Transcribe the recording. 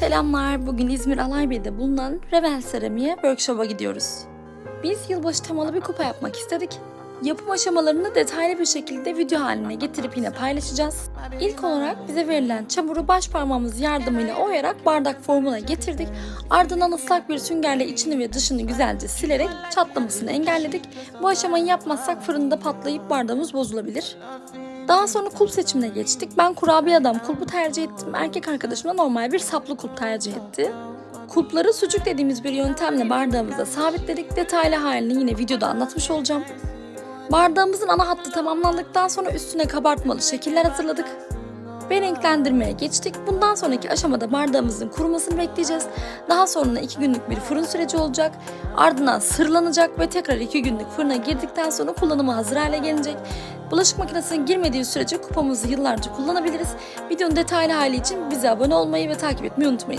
Selamlar. Bugün İzmir Alaybey'de bulunan Revel Seramiğe workshop'a gidiyoruz. Biz yılbaşı temalı bir kupa yapmak istedik. Yapım aşamalarını detaylı bir şekilde video haline getirip yine paylaşacağız. İlk olarak bize verilen çamuru baş parmağımız yardımıyla oyarak bardak formuna getirdik. Ardından ıslak bir süngerle içini ve dışını güzelce silerek çatlamasını engelledik. Bu aşamayı yapmazsak fırında patlayıp bardağımız bozulabilir. Daha sonra kulp seçimine geçtik. Ben kurabiye adam kulpu tercih ettim. Erkek arkadaşım da normal bir saplı kulp tercih etti. Kulpları sucuk dediğimiz bir yöntemle bardağımıza sabitledik. Detaylı halini yine videoda anlatmış olacağım. Bardağımızın ana hattı tamamlandıktan sonra üstüne kabartmalı şekiller hazırladık ve renklendirmeye geçtik. Bundan sonraki aşamada bardağımızın kurumasını bekleyeceğiz. Daha sonra 2 günlük bir fırın süreci olacak. Ardından sırlanacak ve tekrar 2 günlük fırına girdikten sonra kullanıma hazır hale gelecek. Bulaşık makinesinin girmediği sürece kupamızı yıllarca kullanabiliriz. Videonun detaylı hali için bize abone olmayı ve takip etmeyi unutmayın.